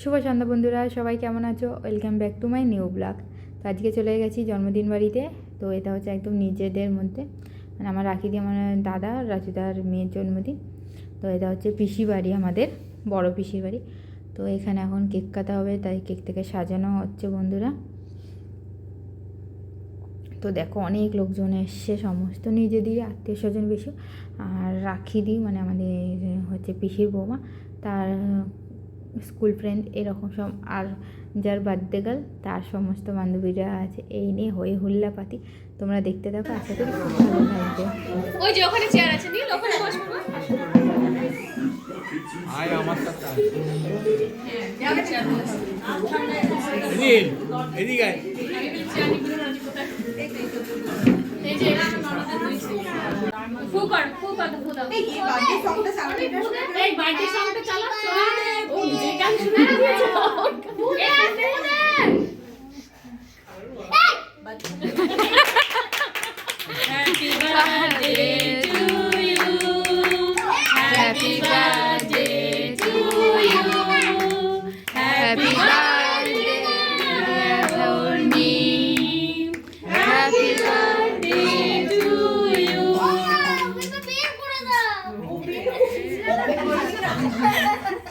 শুভ সন্ধ্যা বন্ধুরা, সবাই কেমন আছো? Welcome back to my new blog তো আজকে চলে গেছি জন্মদিন বাড়িতে। তো এটা হচ্ছে একদম নিজেদের মধ্যে। মানে আমার রাখি দিয়ে আমার দাদা রাজুদার মেয়ের জন্মদিন। তো এটা হচ্ছে পিসি বাড়ি আমাদের, বড় পিসির বাড়ি। তো এখানে এখন কেক কাটা হবে, তাই কেক থেকে সাজানো হচ্ছে বন্ধুরা। তো দেখো, অনেক লোকজন এসছে, সমস্ত নিজেদের আত্মীয় স্বজন বেশি। আর রাখি দিই মানে আমাদের হচ্ছে পিসির বৌমা, তার স্কুল ফ্রেন্ড এরকম সব আর যার বার্থডে গার্ল তার সমস্ত বান্ধবীরা আছে এই নিয়ে হয়ে হুল্লা পাতি তোমরা দেখতে থাকো আশা করি খুব ভালো লাগবে ওই যে ওখানে চেয়ার আছে নীল ওখানে বসবো আয় আমার সাথে আয়। যাবে চেয়ার নীল, এদিকে আয়। এই যে এটা আমার ননদের হয়েছে ফু কর ফু কর ফু দাও এই বার্থডে সংটা চালা এই বার্থডে সংটা চালা ও নিজে গান শুনে দিয়েছে এ ফু দে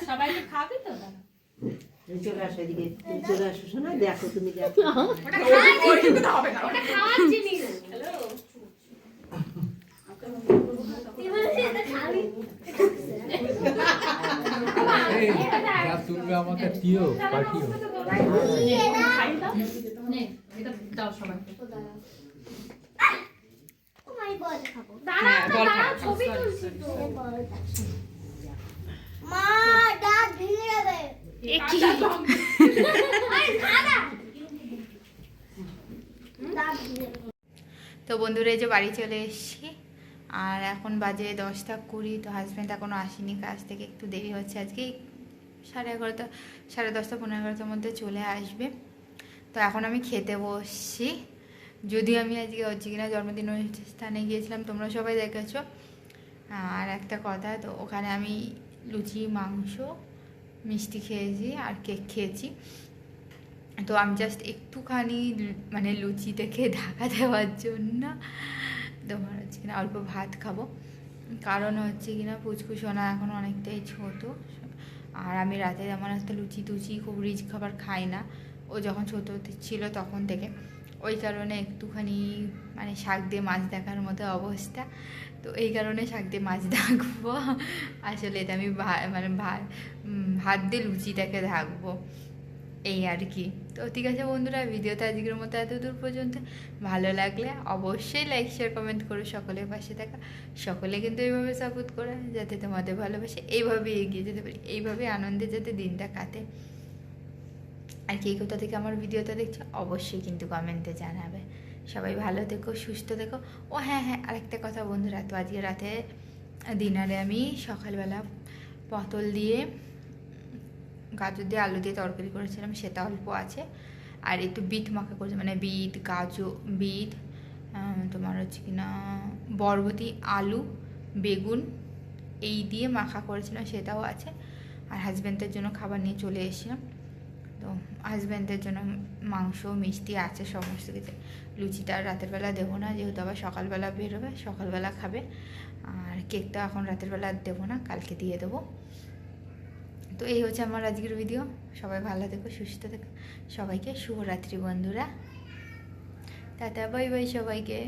সবাইকে খাবে শোনা দেখো তুমি দেখো আমাকে দিও পাঠিও। দাও সবাইকে। মা, দাঁত ভেঙে যাবে। তো বন্ধুরা এই যে বাড়ি চলে এসেছি। আর এখন বাজে দশটা কুড়ি তো হাজব্যান্ড এখনও আসেনি কাজ থেকে। একটু দেরি হচ্ছে আজকে। সাড়ে এগারোটা সাড়ে দশটা পনেরো এগারোটার মধ্যে চলে আসবে। তো এখন আমি খেতে বসছি। যদিও আমি আজকে হচ্ছে কিনা জন্মদিন অনুষ্ঠানে গিয়েছিলাম, তোমরা সবাই দেখেছ। আর একটা কথা, তো ওখানে আমি লুচি, মাংস, মিষ্টি খেয়েছি আর কেক খেয়েছি। তো আমি জাস্ট একটুখানি মানে লুচি থেকে ঢাকা দেওয়ার জন্য তোমার হচ্ছে কিনা অল্প ভাত খাব। কারণ হচ্ছে কিনা পুচকুসোনা এখন অনেকটাই ছোট। আর আমি রাতে যেমন একটা লুচি টুচি খুব রিচ খাবার খাই না। ও যখন ছোটো ছিল তখন থেকে। ওই কারণে একটুখানি মানে শাক দিয়ে মাছ দেখার মতো অবস্থা। তো এই কারণে শাক দিয়ে মাছ ডাকবো আসলে এটা আমি মানে ভাত দিয়ে লুচিটাকে ঢাকবো। এই আর কি। তো ঠিক আছে বন্ধুরা, ভিডিওটা আজকের মতো এত দূর পর্যন্ত। ভালো লাগলে অবশ্যই লাইক শেয়ার কমেন্ট করো সকলের পাশে থাকা। সকলে কিন্তু এইভাবে সাপোর্ট করে, যাতে তোমাদের ভালোবাসে এইভাবে এগিয়ে যেতে পারি। এইভাবে আনন্দে যাতে দিনটা কাটে। আর কে কোথা থেকে আমার ভিডিওটা দেখছ অবশ্যই কিন্তু কমেন্টে জানাবে। সবাই ভালো থেকো, সুস্থ থেকো। ও হ্যাঁ হ্যাঁ আরেকটা কথা বন্ধুরা, তো আজকে রাতে ডিনারে আমি সকালবেলা পটল দিয়ে, গাজর দিয়ে আলু দিয়ে তরকারি করেছিলাম, সেটা অল্প আছে। আর একটু বিট মাখা করেছি মানে বিট, গাজর, বিট তোমার হচ্ছে কিনা, বরবটি, আলু, বেগুন, এই দিয়ে মাখা করেছিলাম, সেটাও আছে। আর হাজব্যান্ডের জন্য খাবার নিয়ে চলে এসেছিলাম। তো হাজব্যান্ডের জন্য মাংস, মিষ্টি আছে সমস্ত কিছু। লুচিটা রাতের বেলা দেবো না, যেহেতু আবার সকালবেলা বেরোবে, সকালবেলা খাবে। আর কেকটা এখন রাতের বেলা দেবো না, কালকে দিয়ে দেবো। তো এই হচ্ছে আমার আজকের ভিডিও সবাই ভালো থেকো, সুস্থ থেকো। সবাইকে শুভরাত্রি বন্ধুরা। টাটা বাই বাই সবাইকে।